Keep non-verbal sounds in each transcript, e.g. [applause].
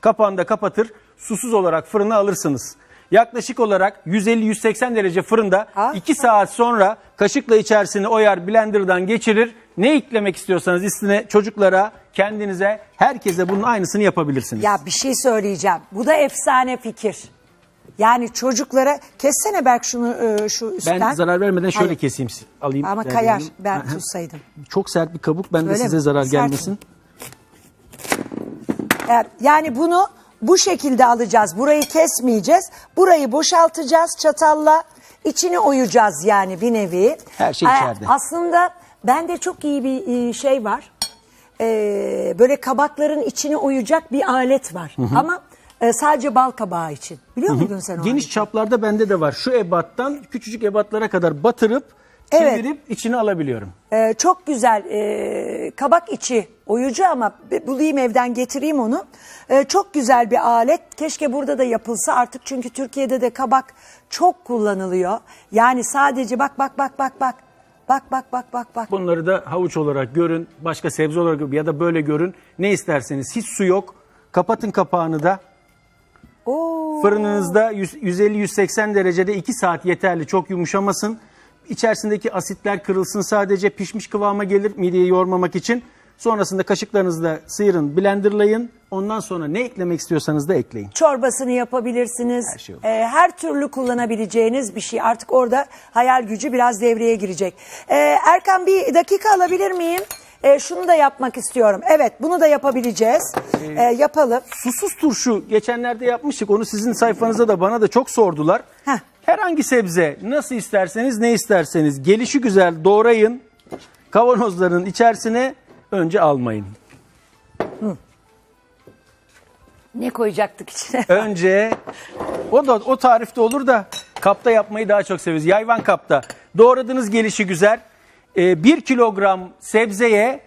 Kapağını da kapatır, susuz olarak fırına alırsınız. Yaklaşık olarak 150-180 derece fırında Ha? 2 saat sonra kaşıkla içerisini oyar blenderdan geçirir. Ne eklemek istiyorsanız üstüne çocuklara, kendinize, herkese bunun aynısını yapabilirsiniz. Ya bir şey söyleyeceğim. Bu da efsane fikir. Yani çocuklara kessene Berk şunu e, şu üstten. ben zarar vermeden şöyle Hayır. keseyim. Alayım. Ama kayar. Ben tutsaydım. Çok sert bir kabuk. Ben de Öyle size mi? zarar Sert gelmesin. Evet, yani bunu bu şekilde alacağız. Burayı kesmeyeceğiz. Burayı boşaltacağız çatalla. İçini oyacağız yani bir nevi. Her şey Ee, içeride. Aslında bende çok iyi bir e, şey var. Ee, böyle kabakların içini oyacak bir alet var. Ama e, sadece bal kabağı için. Biliyor muydun sen onu? Geniş çaplarda bende de var. Şu ebattan küçücük ebatlara kadar batırıp Evet. çevirip içine alabiliyorum. Ee, çok güzel e, kabak içi oyucu ama bulayım evden getireyim onu. Ee, çok güzel bir alet. Keşke burada da yapılsa artık çünkü Türkiye'de de kabak çok kullanılıyor. Yani sadece bak bak bak bak bak. Bak bak bak bak bak. Bunları da havuç olarak görün, başka sebze olarak ya da böyle görün. Ne isterseniz. Hiç su yok. Kapatın kapağını da. Oo. Fırınınızda 100 150-180 derecede 2 saat yeterli. Çok yumuşamasın. İçerisindeki asitler kırılsın sadece pişmiş kıvama gelir mideyi yormamak için. Sonrasında kaşıklarınızla sıyırın, blenderlayın. Ondan sonra ne eklemek istiyorsanız da ekleyin. Çorbasını yapabilirsiniz. Her şey olur. Ee, her türlü kullanabileceğiniz bir şey. Artık orada hayal gücü biraz devreye girecek. Ee, Erkan bir dakika alabilir miyim? Ee, şunu da yapmak istiyorum. Evet bunu da yapabileceğiz. Ee, yapalım. Susuz turşu geçenlerde yapmıştık. Onu sizin sayfanızda da bana da çok sordular. Heh. Herhangi sebze nasıl isterseniz ne isterseniz gelişi güzel doğrayın. Kavanozların içerisine önce almayın. Ne koyacaktık içine? [laughs] Önce o da o tarifte olur da kapta yapmayı daha çok seviyoruz. Yayvan kapta. Doğradığınız gelişi güzel. 1 kilogram sebzeye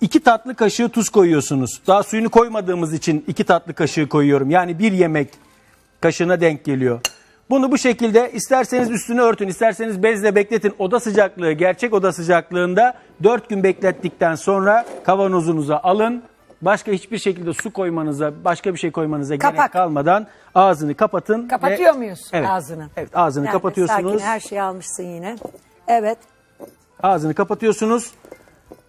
2 tatlı kaşığı tuz koyuyorsunuz. Daha suyunu koymadığımız için 2 tatlı kaşığı koyuyorum. Yani bir yemek kaşığına denk geliyor. Bunu bu şekilde isterseniz üstünü örtün, isterseniz bezle bekletin. Oda sıcaklığı, gerçek oda sıcaklığında 4 gün beklettikten sonra kavanozunuza alın. Başka hiçbir şekilde su koymanıza, başka bir şey koymanıza Kapak. gerek kalmadan ağzını kapatın. Kapatıyor muyuz evet, ağzını? Evet, ağzını kapatıyorsunuz. Sakin her şeyi almışsın yine. Evet. Ağzını kapatıyorsunuz.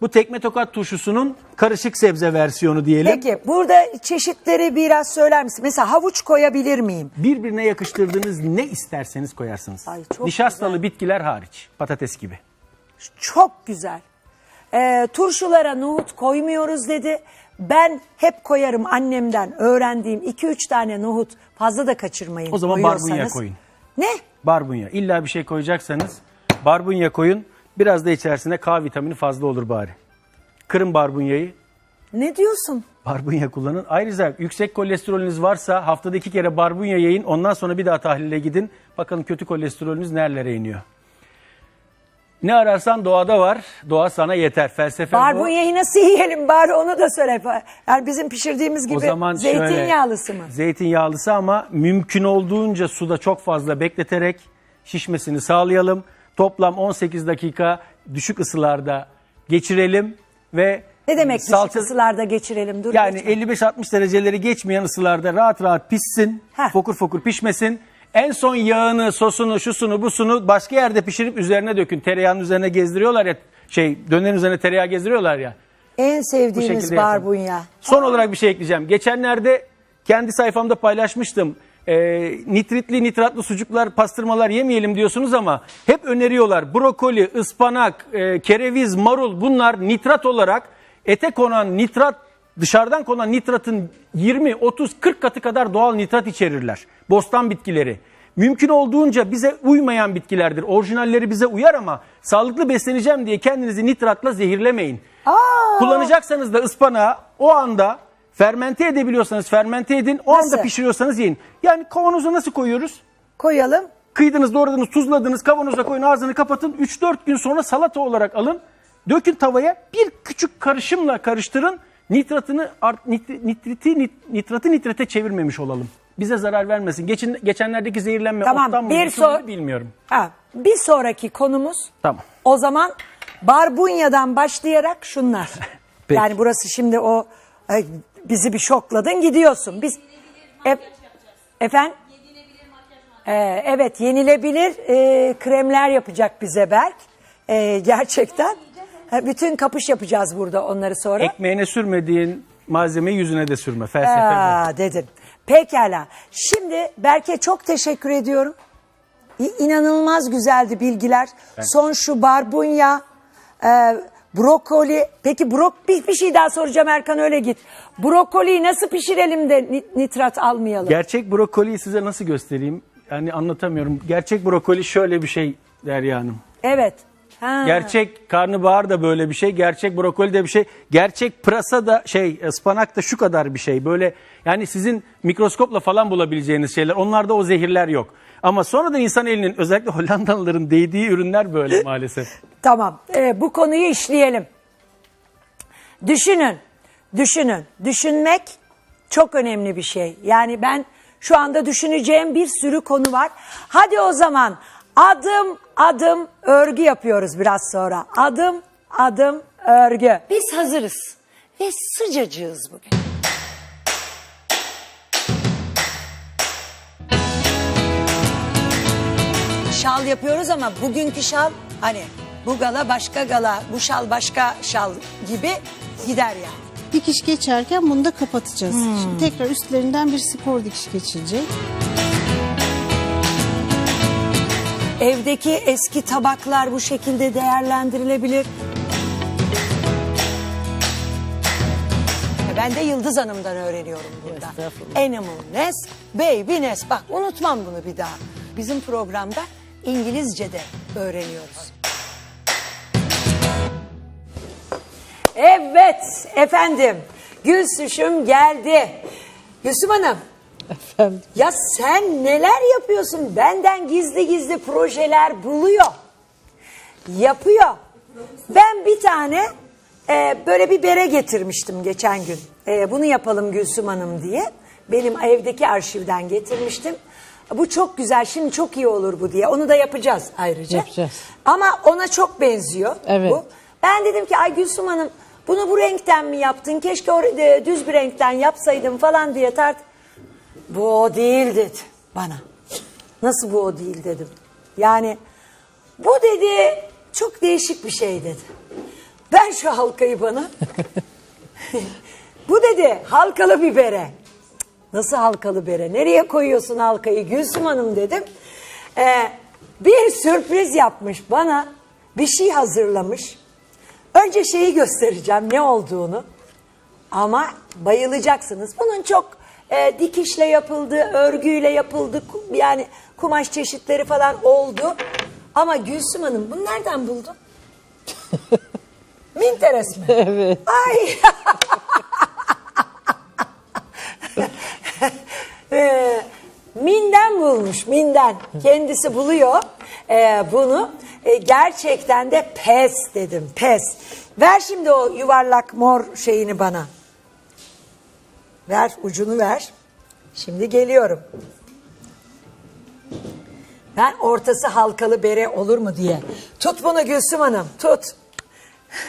Bu tekme tokat turşusunun karışık sebze versiyonu diyelim. Peki burada çeşitleri biraz söyler misin? Mesela havuç koyabilir miyim? Birbirine yakıştırdığınız ne isterseniz koyarsınız. Ay, çok Nişastalı güzel. bitkiler hariç. Patates gibi. Çok güzel. Ee, turşulara nohut koymuyoruz dedi. Ben hep koyarım annemden öğrendiğim 2-3 tane nohut fazla da kaçırmayın. O zaman barbunya koyun. Ne? Barbunya. İlla bir şey koyacaksanız barbunya koyun. Biraz da içerisine K vitamini fazla olur bari. Kırın barbunyayı. Ne diyorsun? Barbunya kullanın. Ayrıca yüksek kolesterolünüz varsa haftada iki kere barbunya yiyin. Ondan sonra bir daha tahlile gidin. Bakalım kötü kolesterolünüz nerelere iniyor. Ne ararsan doğada var. Doğa sana yeter. Felsefe bu. Barbunyayı nasıl yiyelim bari onu da söyle. Yani bizim pişirdiğimiz gibi O zaman şöyle, zeytinyağlısı mı? Zeytinyağlısı ama mümkün olduğunca suda çok fazla bekleterek şişmesini sağlayalım. Toplam 18 dakika düşük ısılarda geçirelim ve Ne demek düşük salça- ısılarda geçirelim? Dur Yani geçme. 55-60 dereceleri geçmeyen ısılarda rahat rahat pişsin. Heh. Fokur fokur pişmesin. En son yağını, sosunu, şusunu, busunu başka yerde pişirip üzerine dökün. Tereyağının üzerine gezdiriyorlar ya. Şey, dönerin üzerine tereyağı gezdiriyorlar ya. En sevdiğimiz barbunya. Son olarak bir şey ekleyeceğim. Geçenlerde kendi sayfamda paylaşmıştım. Ee, nitritli nitratlı sucuklar pastırmalar yemeyelim diyorsunuz ama hep öneriyorlar. Brokoli, ıspanak, e, kereviz, marul bunlar nitrat olarak ete konan nitrat dışarıdan konan nitratın 20, 30, 40 katı kadar doğal nitrat içerirler. Bostan bitkileri. Mümkün olduğunca bize uymayan bitkilerdir. Orijinalleri bize uyar ama sağlıklı besleneceğim diye kendinizi nitratla zehirlemeyin. Kullanacaksanız da ıspanağı o anda fermente edebiliyorsanız fermente edin. O Nasıl? anda pişiriyorsanız yiyin. Yani kavanoza nasıl koyuyoruz? Koyalım. Kıydınız, doğradınız, tuzladınız, kavanoza koyun, ağzını kapatın. 3-4 gün sonra salata olarak alın. Dökün tavaya bir küçük karışımla karıştırın. Nitratını, art, nit- nitriti, nit- nitratı nitrate çevirmemiş olalım. Bize zarar vermesin. Geçen, geçenlerdeki zehirlenme Tamam, ottan mı, bir sor- bilmiyorum. Ha, bir sonraki konumuz Tamam. o zaman barbunyadan başlayarak şunlar. [laughs] Peki. Yani burası şimdi o e, bizi bir şokladın gidiyorsun. Biz e, efendim Ee, evet yenilebilir e, kremler yapacak bize Berk. Ee, gerçekten. Ha, Bütün kapış yapacağız burada onları sonra. Ekmeğine sürmediğin malzemeyi yüzüne de sürme. Felsefe. Aa, dedin. Pekala. Şimdi Berke çok teşekkür ediyorum. İ- İnanılmaz güzeldi bilgiler. Son şu barbunya, e, brokoli. Peki brok bir, bir şey daha soracağım Erkan öyle git. Brokoliyi nasıl pişirelim de ni- nitrat almayalım? Gerçek brokoliyi size nasıl göstereyim? Yani anlatamıyorum. Gerçek brokoli şöyle bir şey Derya Hanım. evet. Ha. Gerçek karnabahar da böyle bir şey. Gerçek brokoli de bir şey. Gerçek pırasa da şey ıspanak da şu kadar bir şey. Böyle yani sizin mikroskopla falan bulabileceğiniz şeyler. Onlarda o zehirler yok. Ama sonradan insan elinin özellikle Hollandalıların değdiği ürünler böyle [laughs] maalesef. Tamam. Ee, bu konuyu işleyelim. Düşünün. Düşünün. Düşünmek çok önemli bir şey. Yani ben şu anda düşüneceğim bir sürü konu var. Hadi o zaman adım adım örgü yapıyoruz biraz sonra. Adım adım örgü. Biz hazırız ve sıcacığız bugün. Şal yapıyoruz ama bugünkü şal hani bu gala başka gala, bu şal başka şal gibi gider yani. Dikiş geçerken bunu da kapatacağız. Şimdi tekrar üstlerinden bir spor dikiş geçilecek. Evdeki eski tabaklar bu şekilde değerlendirilebilir. E, Ben de Yıldız Hanım'dan öğreniyorum burada. Animal nest, baby nest. Bak unutmam bunu bir daha. Bizim programda İngilizce de öğreniyoruz. Evet efendim. Gülsüşüm geldi. Gülsüm Hanım. Efendim. Ya sen neler yapıyorsun? Benden gizli gizli projeler buluyor. Yapıyor. Ben bir tane e, böyle bir bere getirmiştim geçen gün. E, bunu yapalım Gülsüm Hanım diye. Benim evdeki arşivden getirmiştim. Bu çok güzel, şimdi çok iyi olur bu diye. Onu da yapacağız ayrıca. Yapacağız. Ama ona çok benziyor Evet. bu. Ben dedim ki ay Gülsüm Hanım bunu bu renkten mi yaptın? Keşke o, e, düz bir renkten yapsaydın falan diye tart. Bu o değil dedi bana. Nasıl bu o değil dedim. Yani bu dedi çok değişik bir şey dedi. Ben şu halkayı bana. [laughs] bu dedi halkalı bir bere. Nasıl halkalı bere? Nereye koyuyorsun halkayı Gülsüm Hanım dedim. Ee, bir sürpriz yapmış bana. Bir şey hazırlamış. Önce şeyi göstereceğim ne olduğunu. Ama bayılacaksınız. Bunun çok e, dikişle yapıldı, örgüyle yapıldı. Yani kumaş çeşitleri falan oldu. Ama Gülsüm Hanım bunu nereden buldun? [laughs] Minteres mi? Evet. Ay. [laughs] Ee, Minden. Kendisi buluyor ee, bunu. Ee, gerçekten de pes dedim, pes. Ver şimdi o yuvarlak mor şeyini bana. Ver, ucunu ver. Şimdi geliyorum. Ben ortası halkalı bere olur mu diye. Tut bunu Gülsüm Hanım, tut.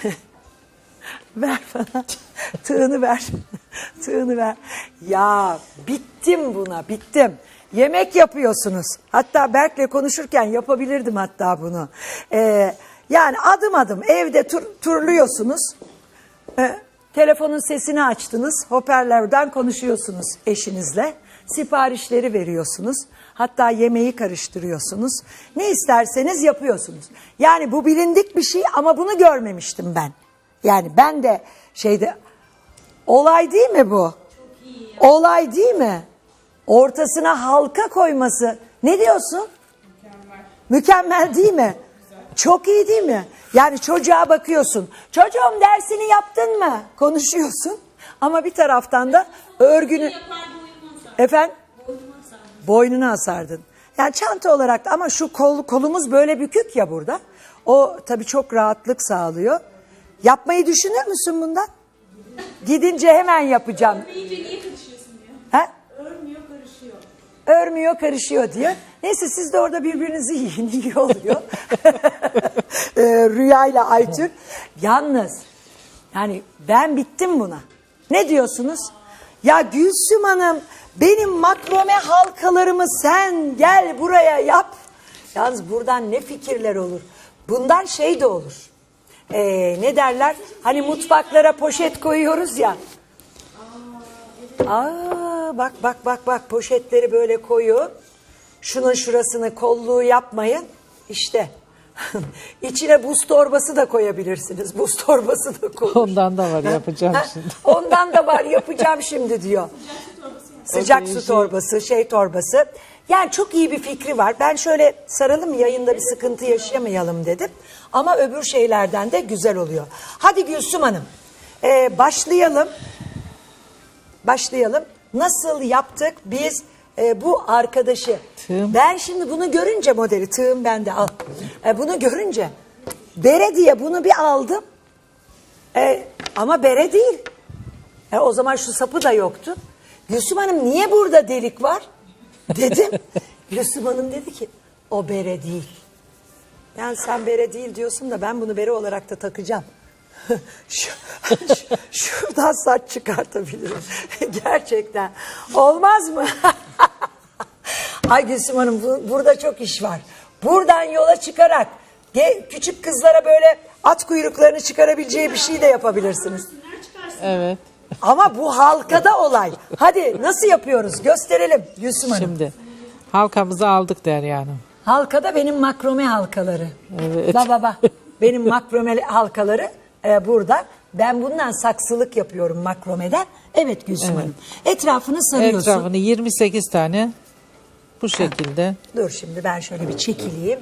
[laughs] ver bana. Tığını ver. [laughs] Tığını ver. Ya bittim buna, bittim. Yemek yapıyorsunuz. Hatta Berk'le konuşurken yapabilirdim hatta bunu. Ee, yani adım adım evde tur, turluyorsunuz. Ee, telefonun sesini açtınız. Hoparlörden konuşuyorsunuz eşinizle. Siparişleri veriyorsunuz. Hatta yemeği karıştırıyorsunuz. Ne isterseniz yapıyorsunuz. Yani bu bilindik bir şey ama bunu görmemiştim ben. Yani ben de şeyde olay değil mi bu? Olay değil mi? Ortasına halka koyması. Ne diyorsun? Mükemmel değil mi? Çok iyi değil mi? Yani çocuğa bakıyorsun. Çocuğum dersini yaptın mı? Konuşuyorsun. Ama bir taraftan da örgünü... Efendim? Boynuna asardın. Yani çanta olarak da ama şu kol, kolumuz böyle bükük ya burada. O tabii çok rahatlık sağlıyor. Yapmayı düşünür müsün bundan? Gidince hemen yapacağım. İyice niye karışıyorsun diyor. Ha? Örmüyor karışıyor. Örmüyor karışıyor diye. Neyse siz de orada birbirinizi [laughs] yiyin iyi oluyor. [laughs] Ee, Rüya ile Aytül. Yalnız yani ben bittim buna. Ne diyorsunuz? Ya Gülsüm Hanım benim makrome halkalarımı sen gel buraya yap. Yalnız buradan ne fikirler olur. Bundan şey de olur. Ee, ne derler? Hani mutfaklara poşet koyuyoruz ya. Aa, bak bak bak bak poşetleri böyle koyun. Şunun şurasını kolluğu yapmayın. İşte [laughs] içine buz torbası da koyabilirsiniz. Buz torbası da koyun. Ondan da var yapacağım şimdi. Ondan da var yapacağım şimdi diyor. Sıcak su torbası, şey torbası. Yani çok iyi bir fikri var. Ben şöyle saralım yayında bir sıkıntı yaşayamayalım dedim. Ama öbür şeylerden de güzel oluyor. Hadi Gülsüm Hanım ee, başlayalım. Başlayalım. Nasıl yaptık biz e, bu arkadaşı? Tığım. Ben şimdi bunu görünce modeli tığım bende al. E, bunu görünce bere diye bunu bir aldım. E, ama bere değil. E, o zaman şu sapı da yoktu. Gülsüm Hanım niye burada delik var? Dedim. [laughs] Gülsüm Hanım dedi ki o bere değil. Yani sen bere değil diyorsun da ben bunu bere olarak da takacağım. Şu, şu- şuradan saç çıkartabilirim. [laughs] Gerçekten. Olmaz mı? [laughs] Ay Gülsüm Hanım bu- burada çok iş var. Buradan yola çıkarak ge- küçük kızlara böyle at kuyruklarını çıkarabileceği bir şey de yapabilirsiniz. Evet. Ama bu halkada olay. Hadi nasıl yapıyoruz? Gösterelim Gülsüm Hanım. Şimdi halkamızı aldık Derya Hanım. Halkada benim makrome halkaları. Evet. Ba ba ba. Benim makrome halkaları e, burada. Ben bundan saksılık yapıyorum makromeden. Evet Gülsüm Hanım. Etrafını sarıyorsun. Etrafını 28 tane bu şekilde. Dur şimdi ben şöyle bir çekileyim.